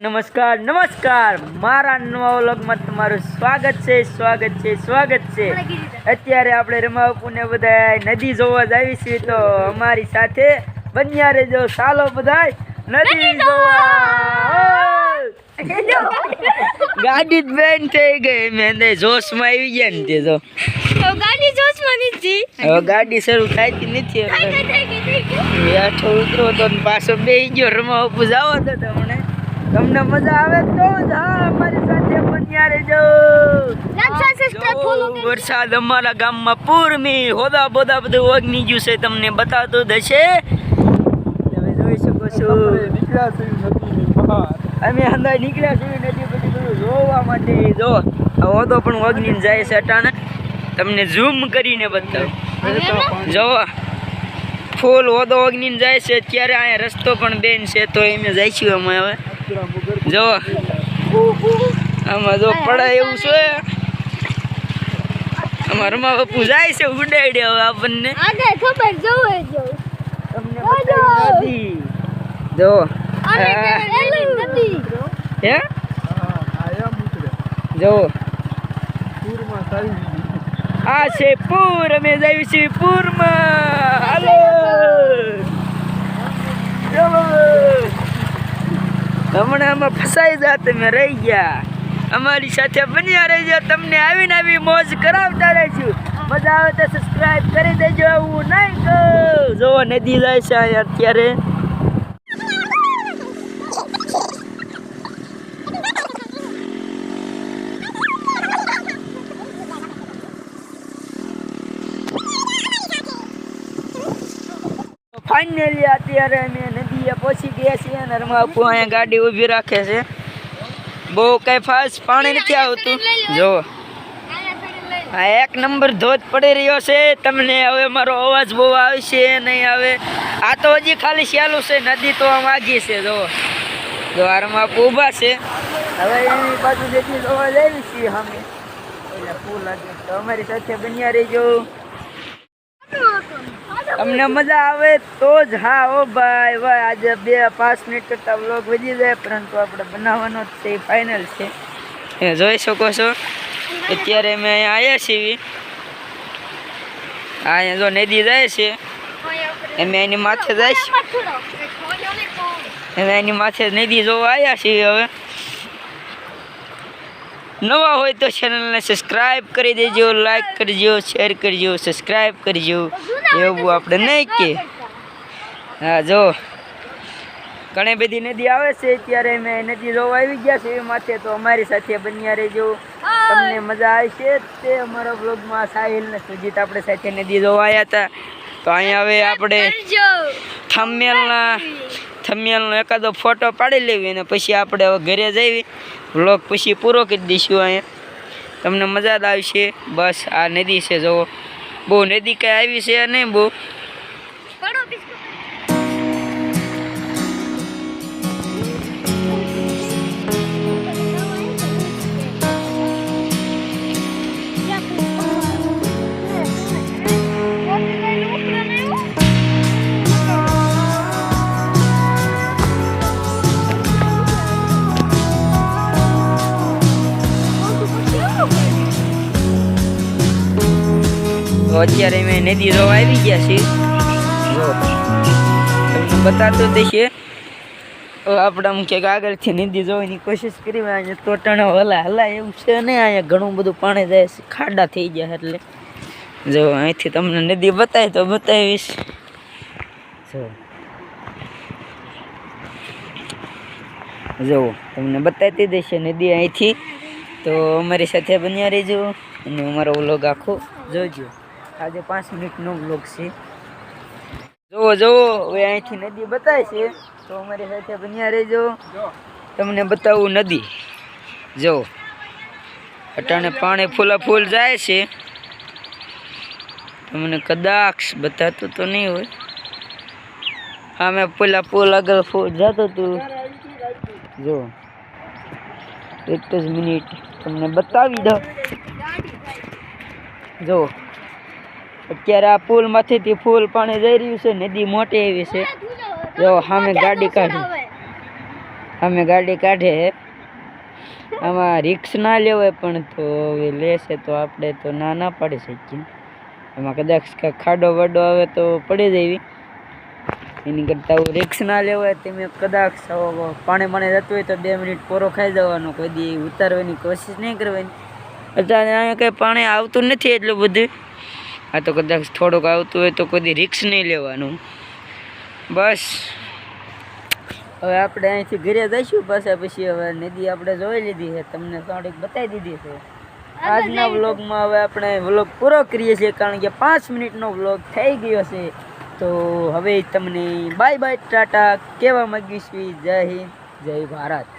નમસ્કાર નમસ્કાર. મારા નવા વ્લોગમાં તમારું સ્વાગત છે સ્વાગત છે સ્વાગત છે. અત્યારે આપણે રમાપુને બધા નદી જોવા જાવી છીએ તો અમારી સાથે બન્યા રહેજો ચાલો બધાય. નદી જોવા. ગાડી જ બેન થઈ ગઈ. મેં જોશમાં આવી ગયા ને તે તો. ગાડી જોશમાં નથી. હવે ગાડી શરૂ થાય નથી એટલે હેઠો ઉતરો તો પાછો બે ગયો રમાપુ જાવો તો તમને મજા આવે તો જ અમારી સાથે બન્યા રહેજો જો, વરસાદ અમારા ગામમાં પૂરમી હોદા બોદા બધું ઓગની ગયું છે તમને બતાવતો હશે. તમે જોઈ શકો છો. અમે અંદર નીકળ્યા છીએ નદી બધી બધું જોવા માટે. જો હોદો પણ ઓગની જાય છે અટાણે. તમને ઝૂમ કરીને બતાવું. જોવા ફૂલ હોદો ઓગનીને જાય છે. ત્યારે અહીંયા રસ્તો પણ બેન છે તો એમ જઈશું અમે હવે. જો. આમાં જો પડાય એવું છે. અમારા માં બાપુ જાય છે ઉડાડી હવે આપણને. આગળ ખબર જોવે જો. તમને બતાવી નથી. હા. નદી હે? જો. આ છે પૂર અમે જઈએ છે પૂરમાં. હાલો. ચલો હમણાં આમાં ફસાઈ જા તમે રહી ગયા. અમારી સાથે બન્યા રહેજો, તમને આવીને આવી મોજ કરાવતા રહીશું. મજા આવે તો સબસ્ક્રાઇબ કરી દેજો એવું નહીં કહું. જોવો, નદી જાય છે અત્યારે. ફાઇનલી અત્યારે અમે નદીએ પહોંચી ગયા છીએ અને રમાપુ અહીંયા ગાડી ઊભી રાખે છે. બહુ કઈ ફાસ્ટ પાણી નથી આવતું. જો. આ એક નંબર ધોધ પડી રહ્યો છે. તમને હવે મારો અવાજ બહુ આવશે નહીં આવે. આ તો હજી ખાલી સહેલું છે નદી તો આમ આગી છે જો. જો આ રમાપુ ઊભા છે. હવે એની બાજુ જેટલી જોવા જઈએ છીએ અમે લાગે. તો અમારી સાથે બન્યા રહીજો. તમને મજા આવે તો જ હા ઓ ભાઈ ભાઈ આજે બે પાંચ મિનિટ કરતા વ્લોગ વધી જાય પરંતુ આપણે બનાવવાનો જ છે ફાઇનલ છે. એ જોઈ શકો છો અત્યારે અમે અહીંયા આવ્યા છીએ. અહીંયા જો નદી જાય છે અમે એની માથે જાય છે. અમે એની માથે નદી જોવા આવ્યા છીએ હવે. નવા હોય તો ચેનલને સબસ્ક્રાઈબ કરી દેજો લાઈક કરજો શેર કરજો સબસ્ક્રાઈબ કરજો. એવું આપણે નહીં કે. હા જો. ઘણી બધી નદી આવે છે ત્યારે અમે નદી જોવા આવી ગયા છે એ માથે તો અમારી સાથે બન્યા રહેજો. તમને મજા આવશે તે અમારા બ્લોગમાં સાહિલ ને સુજીત આપણે સાથે નદી જોવા આવ્યા હતા. તો અહીંયા હવે આપણે થંબનેલના થંબનેલનો એકાદો ફોટો પાડી લેવી અને પછી આપણે હવે ઘરે જઈએ વ્લોગ પછી પૂરો કરી દઈશું અહીંયા. તમને મજા જ આવશે. બસ આ નદી છે, જુઓ. બહુ નદી કાંઈ આવી છે નહીં, બહુ. અત્યારે અમે નદી જોવા આવી ગયા છીએ. જો, તમને બતાતો દેશે આપણે ક્યાંક આગળથી નદી જોવાની કોશિશ કરી અહીંયા ટોટણ હલા હલા એવું છે ને, અહીંયા ઘણું બધું પાણી જાય છે, ખાડા થઈ ગયા એટલે. જો, અહીંથી તમને નદી બતાવી તો બતાવીશ. જો. જો, તમને બતાવતી દેશે નદી અહીંથી. તો અમારી સાથે બન્યા રહેજો, અને અમારો વ્લોગ આખો જોજો. આજે પાંચ મિનિટનો વ્લોગ છે. જુઓ જુઓ, હવે અહીંથી નદી બતાય છે. તો અમારી સાથે બન્યા રહેજો. તમને બતાવું નદી. જો અટાણે પાણી ફૂલા ફૂલ જાય છે. તમને કદાચ બતાતું તો નહીં હોય. હા, મેં પેલા પુલ આગળ ફૂલ જતો હતું જો એક જ મિનિટ તમને બતાવી દો જો અત્યારે આ પુલમાંથી ફૂલ પાણી જઈ રહ્યું છે, નદી મોટી એવી છે. જો, સામે ગાડી કાઢી. અમે ગાડી કાઢે. આમાં રિક્સ ના લેવાય પણ તો હવે લેશે તો આપણે તો ના ના પાડી શકીએ. એમાં કદાચ ખાડો વડો આવે તો પડી જવી એની કરતાં રિક્સ ના લેવાય તમે કદાચ પાણી પાણી જતું હોય તો બે મિનિટ પોરો ખાઈ જવાનો, કોઈ દી ઉતારવાની કોશિશ નહીં કરવાની. અત્યારે અહીંયા કંઈ પાણી આવતું નથી એટલું બધું. આ તો કદાચ થોડુંક આવતું હોય તો કોઈ દી રિક્સ નહીં લેવાનું. બસ. હવે આપણે અહીંથી ઘરે જઈશું પાછા પછી હવે નદી આપણે જોઈ લીધી છે. તમને થોડીક બતાવી દીધી છે. આજના વ્લોગમાં હવે આપણે વ્લોગ પૂરો કરીએ છીએ કારણ કે પાંચ મિનિટનો વ્લોગ થઈ ગયો છે. તો હવે તમને બાય બાય ટાટા કહેવા માગીશ જય હિન્દ જય ભારત.